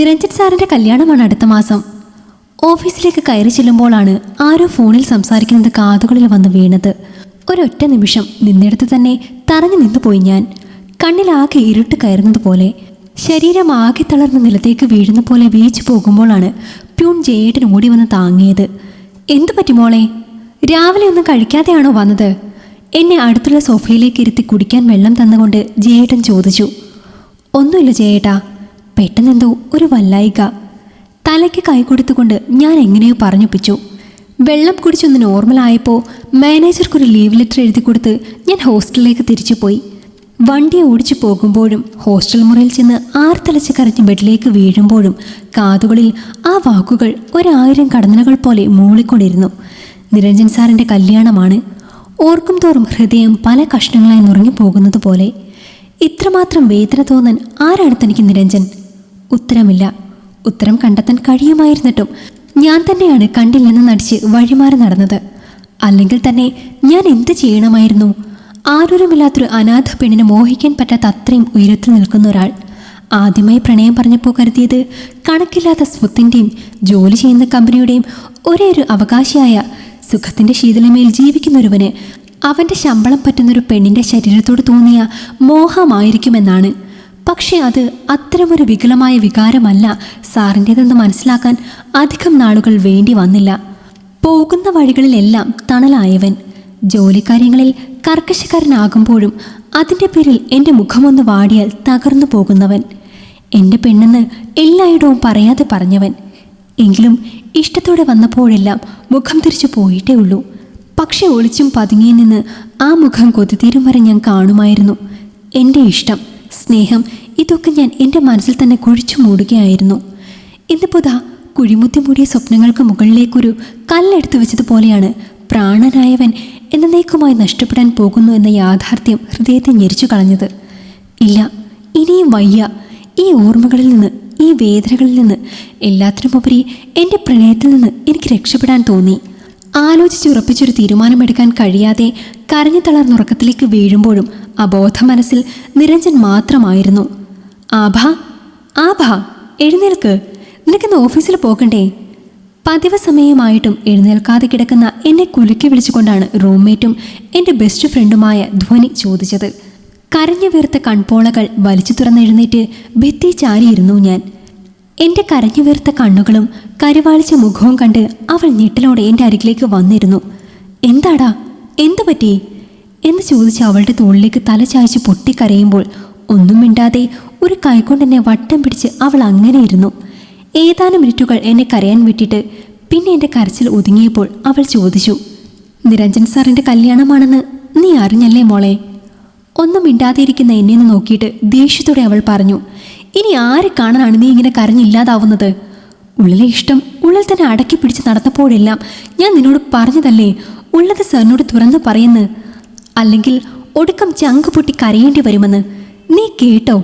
നിരഞ്ജൻ സാറിന്റെ കല്യാണമാണ് അടുത്ത മാസം. ഓഫീസിലേക്ക് കയറി ചെല്ലുമ്പോഴാണ് ആരോ ഫോണിൽ സംസാരിക്കുന്നത് കാതുകളിൽ വന്ന് വീണത്. ഒരൊറ്റ നിമിഷം നിന്നിടത്ത് തന്നെ തറഞ്ഞു നിന്നുപോയി ഞാൻ. കണ്ണിലാകെ ഇരുട്ട് കയറുന്നത് പോലെ ശരീരം ആകെ തളർന്ന് നിലത്തേക്ക് വീഴുന്ന പോലെ വീച്ചു പോകുമ്പോഴാണ് പ്യൂൺ ജയേട്ടൻ ഓടി വന്ന് താങ്ങിയത്. എന്തു പറ്റി മോളെ? രാവിലെ ഒന്നും കഴിക്കാതെയാണോ വന്നത്? എന്നെ അടുത്തുള്ള സോഫയിലേക്ക് ഇരുത്തി കുടിക്കാൻ വെള്ളം തന്നുകൊണ്ട് ജയേട്ടൻ ചോദിച്ചു. ഒന്നുമില്ല ജയേട്ടാ പെട്ടെന്നെന്തോ ഒരു വല്ലായിക. തലയ്ക്ക് കൈ കൊടുത്തുകൊണ്ട് ഞാൻ എങ്ങനെയോ പറഞ്ഞൊപ്പിച്ചു. വെള്ളം കുടിച്ചൊന്ന് നോർമലായപ്പോൾ മാനേജർക്കൊരു ലീവ് ലെറ്റർ എഴുതി കൊടുത്ത് ഞാൻ ഹോസ്റ്റലിലേക്ക് തിരിച്ചു പോയി വണ്ടി ഓടിച്ചു പോകുമ്പോഴും ഹോസ്റ്റൽ മുറിയിൽ ചെന്ന് ആർത്തലച്ച് കരഞ്ഞ് ബെഡിലേക്ക് വീഴുമ്പോഴും കാതുകളിൽ ആ വാക്കുകൾ ഒരായിരം കടന്നലുകൾ പോലെ മൂളിക്കൊണ്ടിരുന്നു. നിരഞ്ജൻ സാറിന്റെ കല്യാണമാണ്. ഓർക്കും തോറും ഹൃദയം പല കഷ്ണങ്ങളായി നുറങ്ങി പോകുന്നത് പോലെ. ഇത്രമാത്രം വേദന തോന്നാൻ ആരാണ് തനിക്ക് നിരഞ്ജൻ? ഉത്തരമില്ല. ഉത്തരം കണ്ടെത്താൻ കഴിയുമായിരുന്നിട്ടും ഞാൻ തന്നെയാണ് കണ്ടില്ലെന്ന് നടിച്ച് വഴിമാറി നടന്നത്. അല്ലെങ്കിൽ തന്നെ ഞാൻ എന്ത് ചെയ്യണമായിരുന്നു? ആരൂരമില്ലാത്തൊരു അനാഥ പെണ്ണിനെ മോഹിക്കാൻ പറ്റാത്ത അത്രയും ഉയരത്തിൽ നിൽക്കുന്ന ഒരാൾ. ആദ്യമായി പ്രണയം പറഞ്ഞപ്പോൾ കരുതിയത് കണക്കില്ലാത്ത സ്വത്തിന്റെയും ജോലി ചെയ്യുന്ന കമ്പനിയുടെയും ഒരേ ഒരു അവകാശിയായ സുഖത്തിന്റെ ശീതളമേൽ ജീവിക്കുന്നൊരുവന് അവന്റെ ശമ്പളം പറ്റുന്നൊരു പെണ്ണിന്റെ ശരീരത്തോട് തോന്നിയ മോഹമായിരിക്കുമെന്നാണ് പക്ഷേ അത് അത്തരമൊരു വികലമായ വികാരമല്ല സാറിന്റേതെന്ന് മനസ്സിലാക്കാൻ അധികം നാളുകൾ വേണ്ടി വന്നില്ല. പോകുന്ന വഴികളിലെല്ലാം തണലായവൻ. ജോലിക്കാര്യങ്ങളിൽ കർക്കശക്കാരനാകുമ്പോഴും അതിന്റെ പേരിൽ എന്റെ മുഖമൊന്ന് വാടിയാൽ തകർന്നു പോകുന്നവൻ. എന്റെ പെണ്ണെന്ന് എല്ലായിടവും പറയാതെ പറഞ്ഞവൻ. എങ്കിലും ഇഷ്ടത്തോടെ വന്നപ്പോഴെല്ലാം മുഖം തിരിച്ചു പോയിട്ടേ ഉള്ളൂ. പക്ഷെ ഒളിച്ചും പതുങ്ങിയിൽ നിന്ന് ആ മുഖം കൊതിതീരും വരെ ഞാൻ കാണുമായിരുന്നു. എന്റെ ഇഷ്ടം സ്നേഹം ഇതൊക്കെ ഞാൻ എന്റെ മനസ്സിൽ തന്നെ കുഴിച്ചു മൂടുകയായിരുന്നു. ഇന്നിപ്പോൾ ദാ കുഴിമുത്തി മൂടിയ സ്വപ്നങ്ങൾക്ക് മുകളിലേക്കൊരു കല്ലെടുത്തു വെച്ചതുപോലെയാണ് പ്രാണനായവൻ എന്നേക്കുമായി നഷ്ടപ്പെടാൻ പോകുന്നു എന്ന യാഥാർത്ഥ്യം ഹൃദയത്തെ ഞെരിച്ചു കളഞ്ഞത്. ഇല്ല ഇനിയും വയ്യ. ഈ ഓർമ്മകളിൽ നിന്ന് ഈ വേദനകളിൽ നിന്ന് എല്ലാത്തിനുമുപരി എന്റെ പ്രണയത്തിൽ നിന്ന് എനിക്ക് രക്ഷപ്പെടാൻ തോന്നി. ആലോചിച്ചുറപ്പിച്ചൊരു തീരുമാനമെടുക്കാൻ കഴിയാതെ കരഞ്ഞു തളർന്നുറക്കത്തിലേക്ക് വീഴുമ്പോഴും അബോധ മനസ്സിൽ നിരഞ്ജൻ മാത്രമായിരുന്നു. ആഭ ആഭ എഴുന്നേൽക്ക്. നിനക്കിന്ന് ഓഫീസിൽ പോകണ്ടേ? പതിവ് സമയമായിട്ടും എഴുന്നേൽക്കാതെ കിടക്കുന്ന എന്നെ കുലുക്കി വിളിച്ചുകൊണ്ടാണ് റൂംമേറ്റും എന്റെ ബെസ്റ്റ് ഫ്രണ്ടുമായ ധ്വനി ചോദിച്ചത്. കരഞ്ഞു വീർത്ത കൺപോളകൾ വലിച്ചു തുറന്നെഴുന്നേറ്റ് ഭിത്തി ചാരിയിരുന്നു ഞാൻ. എന്റെ കരഞ്ഞു വീർത്ത കണ്ണുകളും കരുവാളിച്ച മുഖവും കണ്ട് അവൾ ഞെട്ടലോടെ എന്റെ അരികിലേക്ക് വന്നിരുന്നു. എന്താടാ? എന്തു പറ്റി? എന്ന് ചോദിച്ച് അവളുടെ തോളിലേക്ക് തല ചായ്ച്ച് പൊട്ടിക്കരയുമ്പോൾ ഒന്നും മിണ്ടാതെ ഒരു കൈകൊണ്ട് എന്നെ വട്ടം പിടിച്ച് അവൾ അങ്ങനെ ഇരുന്നു. ഏതാനും മിനിറ്റുകൾ എന്നെ കരയാൻ വിട്ടിട്ട് പിന്നെ എന്റെ കരച്ചിൽ ഒതുങ്ങിയപ്പോൾ അവൾ ചോദിച്ചു നിരഞ്ജൻ സാറിന്റെ കല്യാണമാണെന്ന് നീ അറിഞ്ഞല്ലേ മോളെ? ഒന്നും മിണ്ടാതിരിക്കുന്ന എന്നെ ഒന്ന് നോക്കിയിട്ട് ദേഷ്യത്തോടെ അവൾ പറഞ്ഞു ഇനി ആരെ കാണാനാണ് നീ ഇങ്ങനെ കരഞ്ഞില്ലാതാവുന്നത്? ഉള്ളിലെ ഇഷ്ടം ഉള്ളിൽ തന്നെ അടക്കി പിടിച്ച് നടന്നപ്പോഴെല്ലാം ഞാൻ നിന്നോട് പറഞ്ഞതല്ലേ ഉള്ളത് സാറിനോട് തുറന്നു പറയുന്നു. അല്ലെങ്കിൽ ഒടുക്കം ചങ്ക് പൊട്ടി കരയേണ്ടി വരുമെന്ന് നീ കേട്ടോ?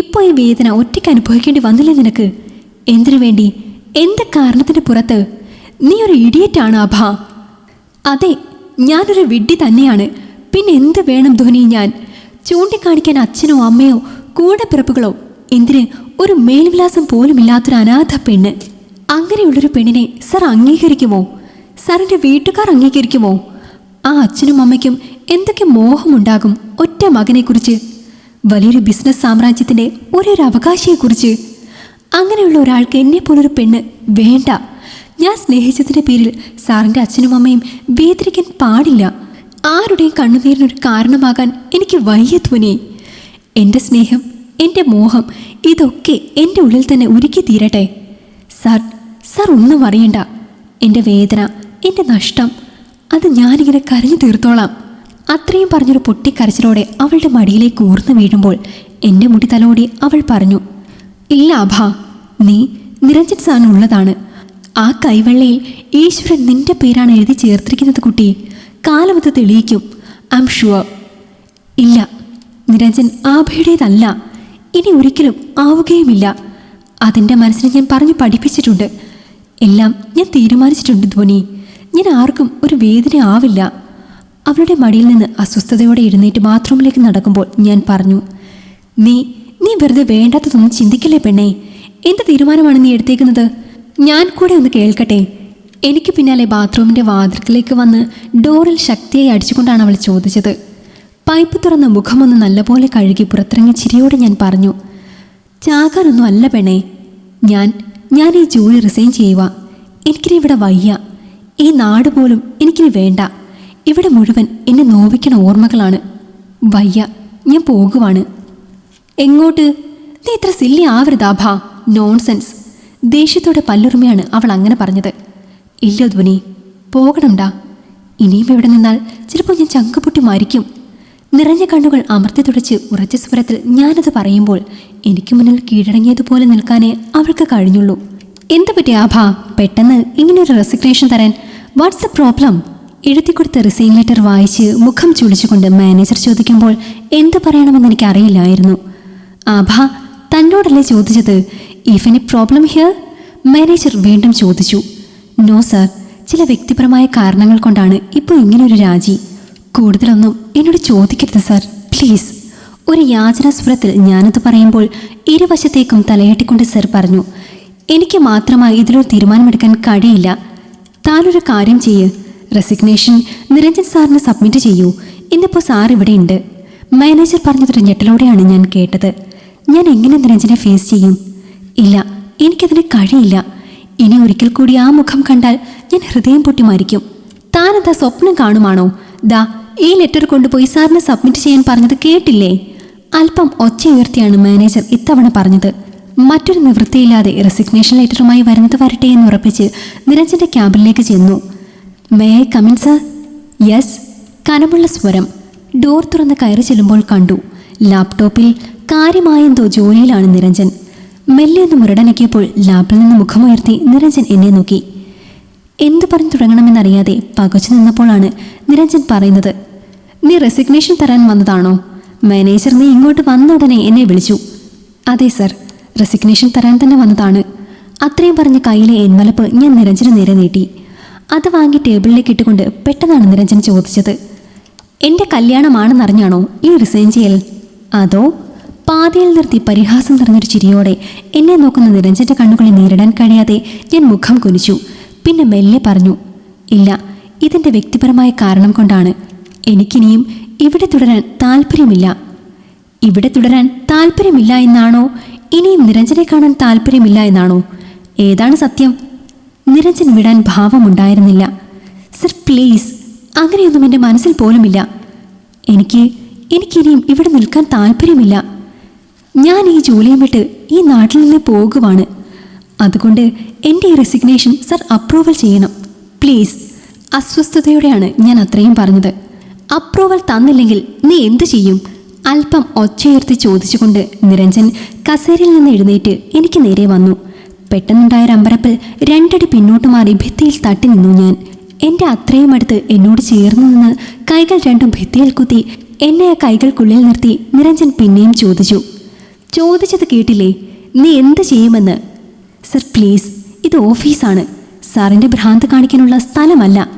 ഇപ്പോൾ ഈ വേദന ഒറ്റയ്ക്ക് അനുഭവിക്കേണ്ടി വന്നില്ലേ നിനക്ക്? എന്തിനു വേണ്ടി? എന്ത് കാരണത്തിന് പുറത്ത്? നീ ഒരു ഇഡിയറ്റാണ് അഭ? അതെ ഞാനൊരു വിഡ്ഢി തന്നെയാണ്. പിന്നെ എന്ത് വേണം ധോനി ഞാൻ? ചൂണ്ടിക്കാണിക്കാൻ അച്ഛനോ അമ്മയോ കൂടെ പിറപ്പുകളോ? എന്തിന് ഒരു മേൽവിലാസം പോലും ഇല്ലാത്തൊരു അനാഥ പെണ്ണ്? അങ്ങനെയുള്ളൊരു പെണ്ണിനെ സർ അംഗീകരിക്കുമോ? സാറിന്റെ വീട്ടുകാർ അംഗീകരിക്കുമോ? ആ അച്ഛനും അമ്മയ്ക്കും എന്തൊക്കെ മോഹമുണ്ടാകും ഒറ്റ മകനെക്കുറിച്ച്? വലിയൊരു ബിസിനസ് സാമ്രാജ്യത്തിന്റെ ഒരൊരു അവകാശിയെക്കുറിച്ച്? അങ്ങനെയുള്ള ഒരാൾക്ക് എന്നെ പോലൊരു പെണ്ണ് വേണ്ട. ഞാൻ സ്നേഹിച്ചതിന്റെ പേരിൽ സാറിന്റെ അച്ഛനും അമ്മയും വേദനിക്കാൻ പാടില്ല. ആരുടെയും കണ്ണുനീരിനൊരു കാരണമാകാൻ എനിക്ക് വയ്യ ധ്വനി. എന്റെ സ്നേഹം എന്റെ മോഹം ഇതൊക്കെ എന്റെ ഉള്ളിൽ തന്നെ ഉരുക്കി തീരട്ടെ. സാർ സാർ ഒന്നും അറിയണ്ട. എന്റെ വേദന എന്റെ നഷ്ടം അത് ഞാനിങ്ങനെ കരഞ്ഞു തീർത്തോളാം. അത്രയും പറഞ്ഞൊരു പൊട്ടിക്കരച്ചിലോടെ അവളുടെ മടിയിലേക്ക് ഊർന്നു വീഴുമ്പോൾ എന്റെ മുടി തലോടി അവൾ പറഞ്ഞു ഇല്ല അഭാ നീ നിരഞ്ജൻ സാറിനുള്ളതാണ് ആ കൈവെള്ളയിൽ ഈശ്വരൻ നിന്റെ പേരാണ് എഴുതി ചേർത്തിരിക്കുന്നത് കുട്ടി. കാലമത് തെളിയിക്കും. ഐ എം ഷുവർ ഇല്ല നിരഞ്ജൻ ആഭയുടേതല്ല. ഇനി ഒരിക്കലും ആവുകയുമില്ല. അതിന്റെ മനസ്സിനെ ഞാൻ പറഞ്ഞു പഠിപ്പിച്ചിട്ടുണ്ട്. എല്ലാം ഞാൻ തീരുമാനിച്ചിട്ടുണ്ട് ധോനി ഞാൻ ആർക്കും ഒരു വേദന ആവില്ല. അവളുടെ മടിയിൽ നിന്ന് അസ്വസ്ഥതയോടെ എഴുന്നേറ്റ് ബാത്റൂമിലേക്ക് നടക്കുമ്പോൾ ഞാൻ പറഞ്ഞു നീ നീ വെറുതെ വേണ്ടാത്തതൊന്നും ചിന്തിക്കില്ലേ പെണ്ണേ? എന്ത് തീരുമാനമാണ് നീ എടുത്തേക്കുന്നത്? ഞാൻ കൂടെ ഒന്ന് കേൾക്കട്ടെ എനിക്ക് പിന്നാലെ ബാത്റൂമിന്റെ വാതിൽക്കിലേക്ക് വന്ന് ഡോറിൽ ശക്തിയായി അടിച്ചുകൊണ്ടാണ് അവൾ ചോദിച്ചത്. പൈപ്പ് തുറന്ന മുഖമൊന്ന് നല്ലപോലെ കഴുകി പുറത്തിറങ്ങി ചിരിയോടെ ഞാൻ പറഞ്ഞു ചാകാനൊന്നും അല്ല പെണ്ണേ. ഞാൻ ഞാൻ ഈ ജോലി റിസൈൻ ചെയ്യുക എനിക്കിനി ഇവിടെ വയ്യ. ഈ നാട് പോലും എനിക്കിനി വേണ്ട. ഇവിടെ മുഴുവൻ എന്നെ നോവിക്കണ ഓർമ്മകളാണ്. വയ്യ ഞാൻ പോകുവാണ്. എങ്ങോട്ട്? നീ ഇത്ര സില്ലി ആവരുതാഭാ നോൺസെൻസ് ദേഷ്യത്തോടെ പല്ലുറുമയാണ് അവൾ അങ്ങനെ പറഞ്ഞത്. ഇല്ല ധ്വനി പോകണംടാ. ഇനിയും ഇവിടെ നിന്നാൽ ചിലപ്പോൾ ഞാൻ ചങ്കുപൊട്ടി മരിക്കും. നിറഞ്ഞ കണ്ണുകൾ അമർത്തി തുടച്ച് ഉറച്ച സ്വരത്തിൽ ഞാനത് പറയുമ്പോൾ എനിക്ക് മുന്നിൽ കീഴടങ്ങിയതുപോലെ നിൽക്കാനേ അവൾക്ക് കഴിഞ്ഞുള്ളൂ. എന്ത് പറ്റി ആഭാ? പെട്ടെന്ന് ഇങ്ങനെയൊരു റെസിഗ്നേഷൻ തരാൻ. വാട്ട്സ് ദ പ്രോബ്ലം എഴുതിക്കൊടുത്ത റിസൈൻ ലെറ്റർ വായിച്ച് മുഖം ചുളിച്ചുകൊണ്ട് മാനേജർ ചോദിക്കുമ്പോൾ എന്ത് പറയണമെന്ന് എനിക്ക് അറിയില്ലായിരുന്നു ആഭ തന്നോടല്ലേ ചോദിച്ചത്? If any problem here manager വീണ്ടും ചോദിച്ചു. നോ സർ ചില വ്യക്തിപരമായ കാരണങ്ങൾ കൊണ്ടാണ് ഇപ്പോൾ ഇങ്ങനൊരു രാജി. കൂടുതലൊന്നും എന്നോട് ചോദിക്കരുത് സർ പ്ലീസ് ഒരു യാചനാസ്വരത്തിൽ ഞാനത് പറയുമ്പോൾ ഇരുവശത്തേക്കും തലയാട്ടിക്കൊണ്ട് സർ പറഞ്ഞു എനിക്ക് മാത്രമായി ഇതിലൊരു തീരുമാനമെടുക്കാൻ കഴിയില്ല. താനൊരു കാര്യം ചെയ്യ്. റെസിഗ്നേഷൻ നിരഞ്ജൻ സാറിന് സബ്മിറ്റ് ചെയ്യൂ. ഇന്നിപ്പോൾ സാർ ഇവിടെയുണ്ട്. മാനേജർ പറഞ്ഞതൊരു ഞെട്ടലോടെയാണ് ഞാൻ കേട്ടത്. ഞാൻ എങ്ങനെ നിരഞ്ജനെ ഫേസ് ചെയ്യും? ഇല്ല എനിക്കതിന് കഴിയില്ല. ഇനി ഒരിക്കൽ കൂടി ആ മുഖം കണ്ടാൽ ഞാൻ ഹൃദയം പൊട്ടി മരിക്കും. താനെന്താ സ്വപ്നം കാണുമാണോ? ദാ ഈ ലെറ്റർ കൊണ്ടുപോയി സാറിന് സബ്മിറ്റ് ചെയ്യാൻ പറഞ്ഞത് കേട്ടില്ലേ? അല്പം ഒച്ച ഉയർത്തിയാണ് മാനേജർ ഇത്തവണ പറഞ്ഞത്. മറ്റൊരു നിവൃത്തിയില്ലാതെ റെസിഗ്നേഷൻ ലെറ്ററുമായി വരുന്നത് വരട്ടെ എന്ന് ഉറപ്പിച്ച് നിരഞ്ജന്റെ ക്യാബിനിലേക്ക് ചെന്നു. മേ കമിൻ സർ യെസ് കനമുള്ള സ്വരം. ഡോർ തുറന്ന് കയറി ചെല്ലുമ്പോൾ കണ്ടു. ലാപ്ടോപ്പിൽ കാര്യമായെന്തോ ജോലിയിലാണ് നിരഞ്ജൻ. മെല്ലെ ഒന്ന് മുരടനക്കിയപ്പോൾ ലാപ്പിൽ നിന്ന് മുഖമുയർത്തി നിരഞ്ജൻ എന്നെ നോക്കി. എന്തു പറഞ്ഞു തുടങ്ങണമെന്നറിയാതെ പകച്ചു നിന്നപ്പോഴാണ് നിരഞ്ജൻ പറയുന്നത്. നീ റെസിഗ്നേഷൻ തരാൻ വന്നതാണോ? മാനേജർ നീ ഇങ്ങോട്ട് വന്ന ഉടനെ എന്നെ വിളിച്ചു. അതെ സർ റെസിഗ്നേഷൻ തരാൻ തന്നെ വന്നതാണ്. അത്രയും പറഞ്ഞ കയ്യിലെ എൻവലപ്പ് ഞാൻ നിരഞ്ജന് നേരെ നീട്ടി. അത് വാങ്ങി ടേബിളിലേക്ക് ഇട്ടുകൊണ്ട് പെട്ടെന്നാണ് നിരഞ്ജൻ ചോദിച്ചത്. എന്റെ കല്യാണമാണെന്നറിഞ്ഞാണോ ഈ റിസൈൻ ചെയ്യൽ അതോ? പാതയിൽ നിർത്തി പരിഹാസം നിറഞ്ഞൊരു ചിരിയോടെ എന്നെ നോക്കുന്ന നിരഞ്ജന്റെ കണ്ണുകളെ നേരിടാൻ കഴിയാതെ ഞാൻ മുഖം കുനിച്ചു. പിന്നെ മെല്ലെ പറഞ്ഞു ഇല്ല ഇതിന്റെ വ്യക്തിപരമായ കാരണം കൊണ്ടാണ്. എനിക്കിനിയും ഇവിടെ തുടരാൻ താല്പര്യമില്ല ഇവിടെ തുടരാൻ താല്പര്യമില്ല എന്നാണോ? ഇനിയും നിരഞ്ജനെ കാണാൻ താല്പര്യമില്ല എന്നാണോ? ഏതാണ് സത്യം? നിരഞ്ജൻ വിടാൻ ഭാവമുണ്ടായിരുന്നില്ല. Sir please. അങ്ങനെയൊന്നും എന്റെ മനസ്സിൽ പോലുമില്ല. എനിക്ക് എനിക്കിനിയും ഇവിടെ നിൽക്കാൻ താല്പര്യമില്ല ഞാൻ ഈ ജോലിയും വിട്ട് ഈ നാട്ടിൽ നിന്ന് പോകുവാണ്. അതുകൊണ്ട് എന്റെ ഈ റെസിഗ്നേഷൻ സർ അപ്രൂവൽ ചെയ്യണം. പ്ലീസ്. അസ്വസ്ഥതയോടെയാണ് ഞാൻ അത്രയും പറഞ്ഞത്. അപ്രൂവൽ തന്നില്ലെങ്കിൽ നീ എന്തു ചെയ്യും? അല്പം ഒച്ചയുയർത്തി ചോദിച്ചുകൊണ്ട് നിരഞ്ജൻ കസേരയിൽ നിന്ന് എഴുന്നേറ്റ് എനിക്ക് നേരെ വന്നു. പെട്ടെന്നുണ്ടായ അമ്പരപ്പിൽ രണ്ടടി പിന്നോട്ട് മാറി ഭിത്തിയിൽ തട്ടി നിന്നു ഞാൻ. എന്റെ അത്രയും അടുത്ത് എന്നോട് ചേർന്ന് നിന്ന് കൈകൾ രണ്ടും ഭിത്തിയിൽ കുത്തി എന്നെ ആ കൈകൾക്കുള്ളിൽ നിർത്തി നിരഞ്ജൻ പിന്നെയും ചോദിച്ചു. ചോദിച്ചത് കേട്ടില്ലേ? നീ എന്ത് ചെയ്യുമെന്ന്? സർ പ്ലീസ് ഇത് ഓഫീസാണ്. സാറിന്റെ ഭ്രാന്ത് കാണിക്കാനുള്ള സ്ഥലമല്ല.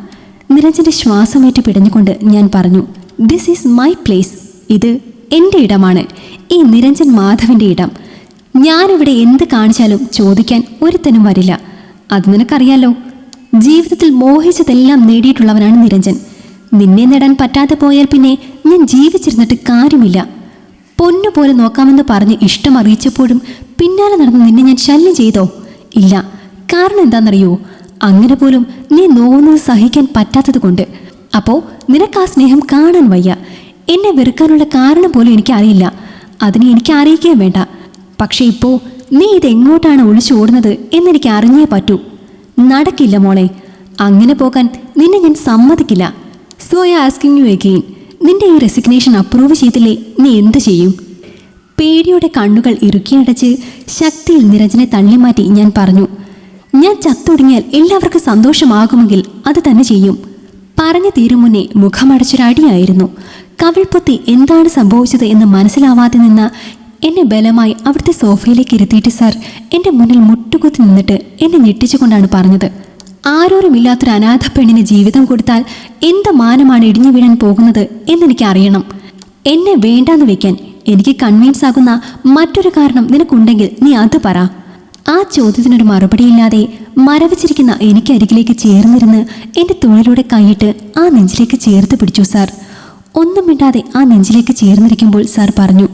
നിരഞ്ജന്റെ ശ്വാസമേറ്റ് പിടഞ്ഞുകൊണ്ട് ഞാൻ പറഞ്ഞു ദിസ് ഈസ് മൈ പ്ലേസ് ഇത് എന്റെ ഇടമാണ്. ഈ നിരഞ്ജൻ മാധവിന്റെ ഇടം. ഞാനിവിടെ എന്ത് കാണിച്ചാലും ചോദിക്കാൻ ഒരുത്തനും വരില്ല. അത് നിനക്കറിയാലോ? ജീവിതത്തിൽ മോഹിച്ചതെല്ലാം നേടിയിട്ടുള്ളവനാണ് നിരഞ്ജൻ. നിന്നെ നേടാൻ പറ്റാതെ പോയാൽ പിന്നെ ഞാൻ ജീവിച്ചിരുന്നിട്ട് കാര്യമില്ല. പൊന്നുപോലെ നോക്കാമെന്ന് പറഞ്ഞ് ഇഷ്ടം അറിയിച്ചപ്പോഴും പിന്നാലെ നടന്ന് നിന്നെ ഞാൻ ശല്യം ചെയ്തോ? ഇല്ല. കാരണം എന്താണെന്നറിയോ? അങ്ങനെ പോലും നീ നോവുന്നത് സഹിക്കാൻ പറ്റാത്തത് കൊണ്ട്. അപ്പോ നിനക്ക് ആ സ്നേഹം കാണാൻ വയ്യ. എന്നെ വെറുക്കാനുള്ള കാരണം പോലും എനിക്കറിയില്ല. അതിനെ എനിക്ക് അറിയിക്കുകയും വേണ്ട. പക്ഷെ ഇപ്പോ നീ ഇതെങ്ങോട്ടാണ് ഒളിച്ചോടുന്നത് എന്നെനിക്ക് അറിഞ്ഞേ പറ്റൂ. നടക്കില്ല മോളെ. അങ്ങനെ പോകാൻ നിന്നെ ഞാൻ സമ്മതിക്കില്ല. So I asking you again നിന്റെ ഈ റെസിഗ്നേഷൻ അപ്രൂവ് ചെയ്തില്ലേ? നീ എന്ത് ചെയ്യും? പേടിയുടെ കണ്ണുകൾ ഇറുക്കിയടച്ച് ശക്തിയിൽ നിരഞ്ജനെ തള്ളിമാറ്റി ഞാൻ പറഞ്ഞു ഞാൻ ചത്തൊടുങ്ങിയാൽ എല്ലാവർക്കും സന്തോഷമാകുമെങ്കിൽ അത് തന്നെ ചെയ്യും. പറഞ്ഞു തീരും മുന്നേ മുഖമടച്ചൊരടിയായിരുന്നു. കവിൾപൊത്തി എന്താണ് സംഭവിച്ചത് എന്ന് മനസ്സിലാവാതെ നിന്ന എന്നെ ബലമായി അവിടുത്തെ സോഫയിലേക്ക് ഇരുത്തിയിട്ട് സാർ എന്റെ മുന്നിൽ മുട്ടുകുത്തി നിന്നിട്ട് എന്നെ ഞെട്ടിച്ചുകൊണ്ടാണ് പറഞ്ഞത്. ആരോരുമില്ലാത്തൊരു അനാഥ പെണ്ണിന് ജീവിതം കൊടുത്താൽ എന്ത് മാനമാണ് ഇടിഞ്ഞു വീഴാൻ പോകുന്നത് എന്നെനിക്ക് അറിയണം എന്നെ വേണ്ടാന്ന് വെക്കാൻ എനിക്ക് കൺവീൻസ് ആകുന്ന മറ്റൊരു കാരണം നിനക്കുണ്ടെങ്കിൽ നീ അത് പറ. ആ ചോദ്യത്തിനൊരു മറുപടിയില്ലാതെ മരവിച്ചിരിക്കുന്ന എനിക്കരികിലേക്ക് ചേർന്നിരുന്ന് എന്റെ തൊഴിലൂടെ കൈയിട്ട് ആ നെഞ്ചിലേക്ക് ചേർത്ത് പിടിച്ചു സാർ. ഒന്നും മിണ്ടാതെ ആ നെഞ്ചിലേക്ക് ചേർന്നിരിക്കുമ്പോൾ സാർ പറഞ്ഞു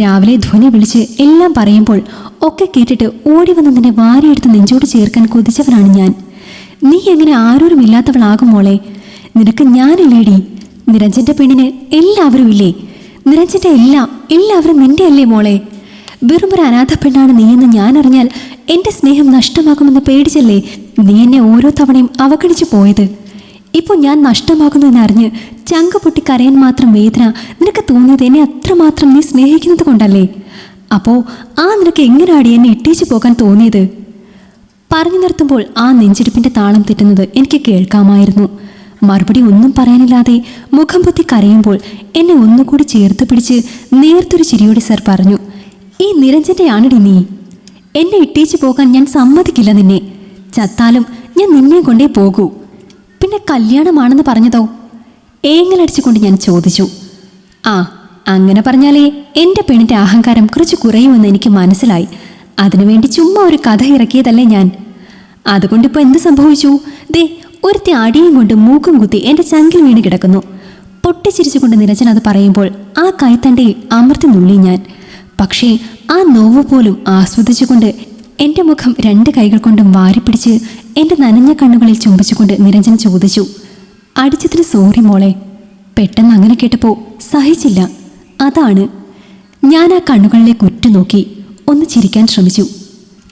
രാവിലെ ധ്വനി വിളിച്ച് എല്ലാം പറയുമ്പോൾ ഒക്കെ കേട്ടിട്ട് ഓടി വന്ന് നിന്നെ വാരിയെടുത്ത് നെഞ്ചോട് ചേർക്കാൻ കൊതിച്ചവനാണ് ഞാൻ. നീ എങ്ങനെ ആരോരുമില്ലാത്തവളാകും മോളെ? നിനക്ക് ഞാനില്ലേടി. നിരഞ്ജന്റെ പെണ്ണിന് എല്ലാവരും ഇല്ലേ നിരഞ്ജന്റെ എല്ലാം എല്ലാവരും നിന്റെ അല്ലേ മോളെ? വെറും ഒരു അനാഥ പെണ്ണാണ് നീയെന്ന് ഞാൻ അറിഞ്ഞാൽ എന്റെ സ്നേഹം നഷ്ടമാകുമെന്ന് പേടിച്ചല്ലേ നീ എന്നെ ഓരോ തവണയും അവഗണിച്ചു പോയത്? ഇപ്പോൾ ഞാൻ നഷ്ടമാകുന്നു എന്നറിഞ്ഞ് ചങ്ക പൊട്ടി കരയാൻ മാത്രം വേദന നിനക്ക് തോന്നിയത് എന്നെ അത്രമാത്രം നീ സ്നേഹിക്കുന്നത് കൊണ്ടല്ലേ? അപ്പോ ആ നിനക്ക് എങ്ങനെയാടി എന്നെ ഇട്ടേച്ചു പോകാൻ തോന്നിയത്? പറഞ്ഞു നിർത്തുമ്പോൾ ആ നെഞ്ചിടിപ്പിന്റെ താളം തെറ്റുന്നത് എനിക്ക് കേൾക്കാമായിരുന്നു. മറുപടി ഒന്നും പറയാനില്ലാതെ മുഖം പൊത്തി കരയുമ്പോൾ എന്നെ ഒന്നുകൂടി ചേർത്ത് പിടിച്ച് നേർത്തൊരു ചിരിയോടെ സർ പറഞ്ഞു ഈ നിരഞ്ജന്റെ ആണടി നീ. എന്നെ ഇട്ടേച്ചു പോകാൻ ഞാൻ സമ്മതിക്കില്ല നിന്നെ. ചത്താലും ഞാൻ നിന്നെ കൊണ്ടേ പോകൂ. പിന്നെ കല്യാണമാണെന്ന് പറഞ്ഞതോ? ഏങ്ങലടിച്ചുകൊണ്ട് ഞാൻ ചോദിച്ചു. ആ അങ്ങനെ പറഞ്ഞാലേ എന്റെ പെണ്ണിന്റെ അഹങ്കാരം കുറച്ച് കുറയുമെന്ന് എനിക്ക് മനസ്സിലായി. അതിനുവേണ്ടി ചുമ്മാ ഒരു കഥ ഇറക്കിയതല്ലേ ഞാൻ. അതുകൊണ്ടിപ്പോൾ എന്ത് സംഭവിച്ചു? ദേ ഒരുത്തി അടിയും കൊണ്ട് മൂക്കും കുത്തി എന്റെ ചങ്കിൽ വീണ് കിടക്കുന്നു. പൊട്ടിച്ചിരിച്ചുകൊണ്ട് നിരഞ്ജൻ അത് പറയുമ്പോൾ ആ കൈത്തണ്ടയിൽ അമർത്തി നുള്ളി ഞാൻ. പക്ഷേ ആ നോവ് പോലും ആസ്വദിച്ചുകൊണ്ട് എന്റെ മുഖം രണ്ട് കൈകൾ കൊണ്ടും വാരിപ്പിടിച്ച് എന്റെ നനഞ്ഞ കണ്ണുകളിൽ ചുംബിച്ചുകൊണ്ട് നിരഞ്ജൻ ചോദിച്ചു അടിച്ചതിന് സോറി മോളെ. പെട്ടെന്ന് അങ്ങനെ കേട്ടപ്പോൾ സഹിച്ചില്ല. അതാണ്. ഞാൻ ആ കണ്ണുകളിലേക്ക് ഉറ്റുനോക്കി ഒന്ന് ചിരിക്കാൻ ശ്രമിച്ചു.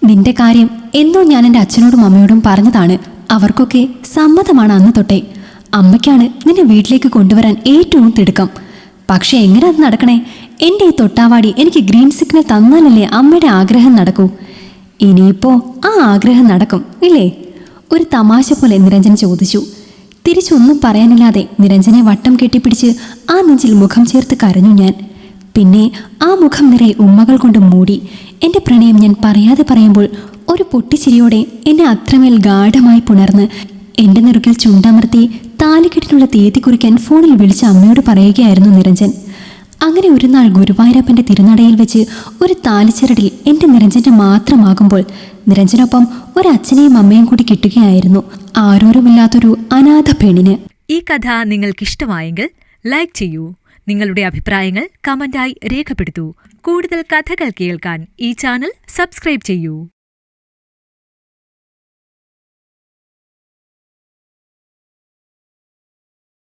നിന്റെ കാര്യം എന്നോ ഞാൻ എന്റെ അച്ഛനോടും അമ്മയോടും പറഞ്ഞതാണ്. അവർക്കൊക്കെ സമ്മതമാണ് അന്ന് തൊട്ടേ. അമ്മയ്ക്കാണ് നിന്നെ വീട്ടിലേക്ക് കൊണ്ടുവരാൻ ഏറ്റവും തിടുക്കം. പക്ഷേ എങ്ങനെ അത് നടക്കണേ? എന്റെ ഈ തൊട്ടാവാടി എനിക്ക് ഗ്രീൻ സിഗ്നൽ തന്നാലല്ലേ അമ്മയുടെ ആഗ്രഹം നടക്കൂ. ഇനിയിപ്പോ ആ ആഗ്രഹം നടക്കും ഇല്ലേ? ഒരു തമാശ പോലെ നിരഞ്ജൻ ചോദിച്ചു. തിരിച്ചൊന്നും പറയാനില്ലാതെ നിരഞ്ജനെ വട്ടം കെട്ടിപ്പിടിച്ച് ആ നെഞ്ചിൽ മുഖം ചേർത്ത് കരഞ്ഞു ഞാൻ. പിന്നെ ആ മുഖം നിറയെ ഉമ്മകൾ കൊണ്ട് മൂടി. എന്റെ പ്രണയം ഞാൻ പറയാതെ പറയുമ്പോൾ ഒരു പൊട്ടിച്ചിരിയോടെ എന്നെ അത്രമേൽ ഗാഠമായി പുണർന്ന് എന്റെ നെറുകിൽ ചുണ്ടമർത്തി താലിക്കെട്ടിനുള്ള തീയതി കുറിക്കാൻ ഫോണിൽ വിളിച്ച അമ്മയോട് പറയുകയായിരുന്നു നിരഞ്ജൻ. അങ്ങനെ ഒരു നാൾ ഗുരുവായൂരപ്പന്റെ തിരുനടയിൽ വെച്ച് ഒരു താലിച്ചരടിൽ എന്റെ നിരഞ്ജന്റെ മാത്രമാകുമ്പോൾ നിരഞ്ജനൊപ്പം ഒരു അച്ഛനെയും അമ്മയും കൂടി കിട്ടുകയായിരുന്നു ആരോരുമില്ലാത്തൊരു അനാഥ പെണ്ണിന്. ഈ കഥ നിങ്ങൾക്കിഷ്ടമായെങ്കിൽ ലൈക്ക് ചെയ്യൂ. നിങ്ങളുടെ അഭിപ്രായങ്ങൾ കമന്റായി രേഖപ്പെടുത്തൂ. കൂടുതൽ കഥകൾ കേൾക്കാൻ ഈ ചാനൽ സബ്സ്ക്രൈബ് ചെയ്യൂ.